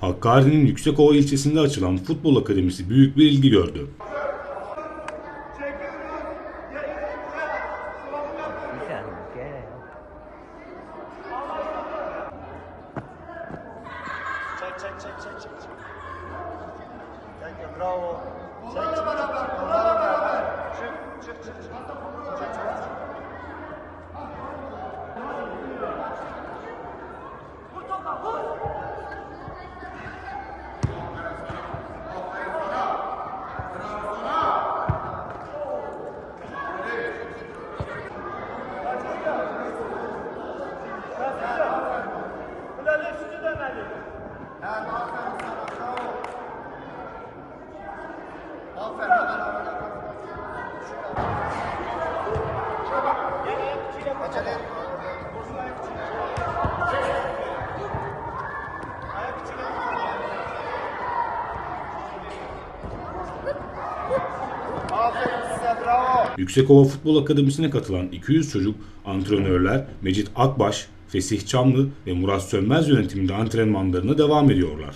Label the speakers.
Speaker 1: Hakkari'nin Yüksekova ilçesinde açılan futbol akademisi büyük bir ilgi gördü.
Speaker 2: Güzel, gel.
Speaker 3: Çek çek çek çek
Speaker 1: Yüksekova Futbol Akademisi'ne katılan 200 çocuk antrenörler Mecit Akbaş, Fesih Çamlı ve Murat Sönmez yönetiminde antrenmanlarına devam ediyorlar.